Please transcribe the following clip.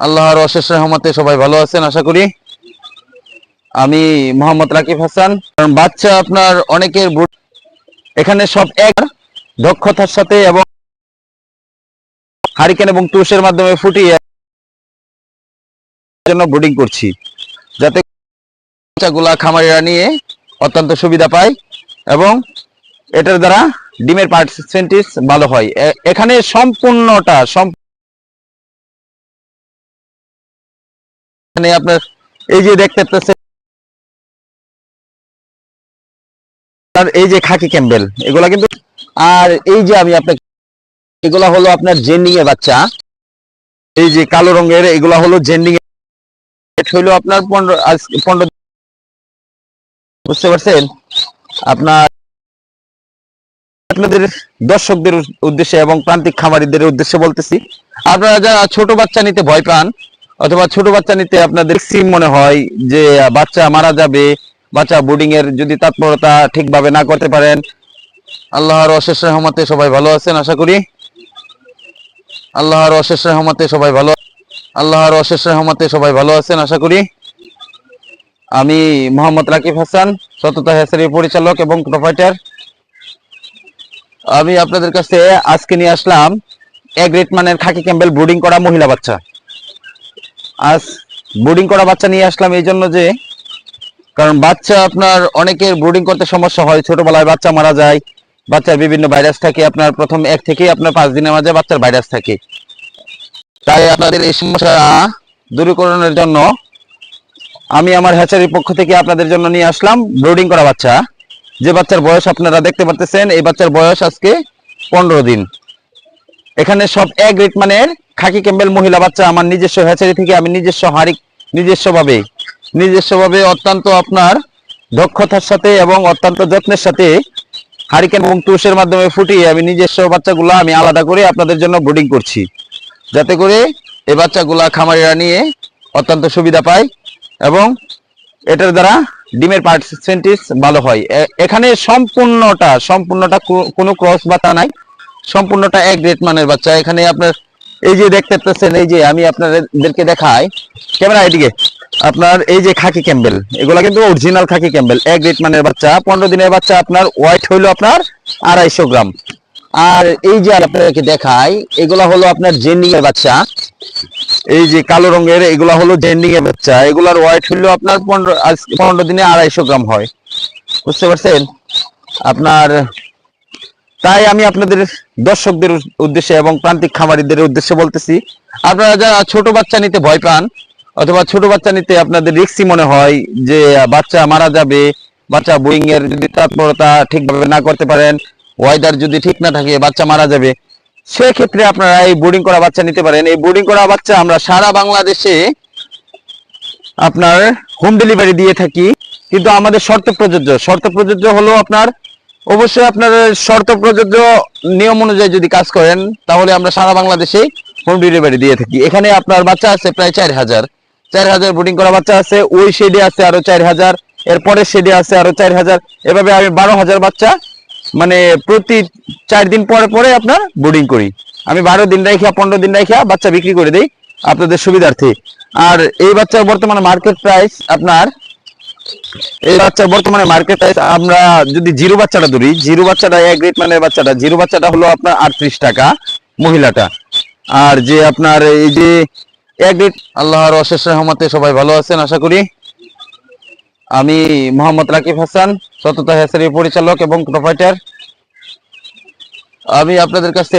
আল্লাহর অশেষ রহমতে সবাই ভালো আছেন, আশা করি। আমি মোহাম্মদ রাকিব হাসান। কারণ বাচ্চা আপনার অনেকের এখানে সব এক। দক্ষতার সাথে এবং হারিকেন এবং তুষের মাধ্যমে ফুটিয়ে জন্য ব্রুডিং করছি। যাতে বাচ্চাগুলা খামারিরা নিয়ে অত্যন্ত সুবিধা পায় এবং এটার দ্বারা ডিমের পার্সেন্টেজ ভালো হয়। এখানে সম্পূর্ণটা এখানে আপনার এই যে দেখতে পাচ্ছেন এই যে খাকি ক্যাম্বেল, এগুলা কিন্তু, আর এই যে আমি আপনাকে, এগুলা হলো আপনার জেন্ডিং এর বাচ্চা। এই যে কালো রঙের, এগুলা হলো জেন্ডিং হইল আপনার পনেরো পনেরো বুঝতে পারছেন? আপনার আপনাদের দর্শকদের উদ্দেশ্যে এবং প্রান্তিক খামারিদের উদ্দেশ্যে বলতেছি, আপনারা যারা ছোট বাচ্চা নিতে ভয় পান অথবা ছোট বাচ্চা নিতে আপনাদের সিম মনে হয় যে, বাচ্চা মারা যাবে, বাচ্চা বোর্ডিং এর যদি তৎপরতা ঠিকভাবে না করতে পারেন, আল্লাহর অশেষ রহমতে সবাই ভালো আছেন, আশা করি। আল্লাহর অশেষ রহমতে সবাই ভালো, আল্লাহর অশেষ রহমতে সবাই ভালো আছেন, আশা করি। আমি মোহাম্মদ রাকিব হাসান, সততা হেসারির পরিচালক এবং প্রোপাইটার আমি আপনাদের কাছে আজকে নিয়ে আসলাম, এক রেট মানের খাকি ক্যাম্বেল ব্রুডিং করা মহিলা বাচ্চা। আজ ব্রুডিং করা বাচ্চা নিয়ে আসলাম এই জন্য যে, কারণ বাচ্চা আপনার অনেকের ব্রুডিং করতে সমস্যা হয়। ছোটবেলায় বাচ্চা মারা যায়, বাচ্চার বিভিন্ন ভাইরাস থাকে, আপনার প্রথম এক থেকে আপনার পাঁচ দিনের মাঝে বাচ্চার ভাইরাস থাকে। তাই আপনাদের এই সমস্যা দূরীকরণের জন্য আমি আমার হ্যাচারির পক্ষ থেকে আপনাদের জন্য নিয়ে আসলাম ব্রুডিং করা বাচ্চা। যে বাচ্চার বয়স আপনারা দেখতে পারতেছেন, এই বাচ্চার বয়স আজকে পনেরো দিন। এখানে সব এক রেট মানের খাকি ক্যাম্বেল মহিলা বাচ্চা আমার নিজস্ব হ্যাচারি থেকে আমি নিজস্ব হারিক নিজস্বভাবে নিজস্বভাবে অত্যন্ত আপনার দক্ষতার সাথে এবং অত্যন্ত যত্নের সাথে হারিকেন এবং তুষের মাধ্যমে ফুটিয়ে আমি নিজস্ব বাচ্চাগুলো আমি আলাদা করে আপনাদের জন্য ব্রুডিং করছি। যাতে করে এই বাচ্চাগুলা খামারিরা নিয়ে অত্যন্ত সুবিধা পায় এবং এটার দ্বারা ডিমের পার্সেন্টেজ ভালো হয়। এখানে সম্পূর্ণটা সম্পূর্ণটা কোনো ক্রস বাচ্চা নাই। সম্পূর্ণটা এক গ্রেড মানের বাচ্চা। এখানে আপনার এই যে দেখতে পাচ্ছেন, এই যে আমি আপনাদেরকে দেখাই। ক্যামেরা এদিকে। আপনার এই যে খাকি ক্যাম্বেল, এগুলা কিন্তু অরিজিনাল খাকি ক্যাম্বেল। এক গ্রেড মানের বাচ্চা, পনেরো দিনের বাচ্চা, আপনার ওয়াইট হইল আপনার আড়াইশো গ্রাম। আর এই যে আপনাদেরকে দেখাই, এগুলা হলো আপনার জেন্ডিং এর বাচ্চা। এই যে কালো রঙের, এগুলা হলো জেন্ডিং এর বাচ্চা। এগুলার ওয়াইট হইল আপনার পনেরো পনেরো দিনে আড়াইশো গ্রাম হয়। বুঝতে পারছেন? আপনার তাই আমি আপনাদের দর্শকদের উদ্দেশ্যে এবং প্রান্তিক খামারিদের উদ্দেশ্যে বলতেছি, আপনারা যারা ছোট বাচ্চা নিতে ভয় পান, অথবা ছোট বাচ্চা নিতে আপনাদের রিক্সি মনে হয় যে বাচ্চা মারা যাবে, বাচ্চা বোয়িং এর যদি তৎপরতা ঠিকভাবে না করতে পারেন ওয়েদার যদি ঠিক না থাকে, বাচ্চা মারা যাবে, সেক্ষেত্রে আপনারা এই বোর্ডিং করা বাচ্চা নিতে পারেন। এই বোর্ডিং করা বাচ্চা আমরা সারা বাংলাদেশে আপনার হোম ডেলিভারি দিয়ে থাকি, কিন্তু আমাদের শর্ত প্রযোজ্য। শর্ত প্রযোজ্য হলো আপনার অবশ্যই আপনার শর্ত প্রযোজ্য নিয়ম অনুযায়ী যদি কাজ করেন, তাহলে আমরা সারা বাংলাদেশে হোম ডেলিভারি দিয়ে থাকি। এখানে আপনার বাচ্চা আছে প্রায় চার হাজার। চার হাজার বোর্ডিং করা বাচ্চা আছে, ওই শেডে আছে আরও চার হাজার এরপরের শেডে আছে আরও চার হাজার। এভাবে আমি বারো হাজার বাচ্চা মানে প্রতি চার দিন পরে পরে আপনার বোর্ডিং করি। আমি বারো দিন রেখা পনেরো দিন রেখা বাচ্চা বিক্রি করে দিই আপনাদের সুবিধার্থে। আর এই বাচ্চার বর্তমানে মার্কেট প্রাইস আপনার এই বাচ্চার বর্তমানে মার্কেট আমরা যদি জিরো বাচ্চাটা ধরি, জিরো বাচ্চাটা এক রেট মানের বাচ্চাটা, জিরো বাচ্চাটা হলো আপনার আটত্রিশ টাকা মহিলাটা। আর যে আপনার এই যে এক রেট আল্লাহর অশেষ রহমতে সবাই ভালো আছেন, আশা করি। আমি মোহাম্মদ রাকিব হাসান, সততা হেসারির পরিচালক এবং প্রোপাইটার আমি আপনাদের কাছে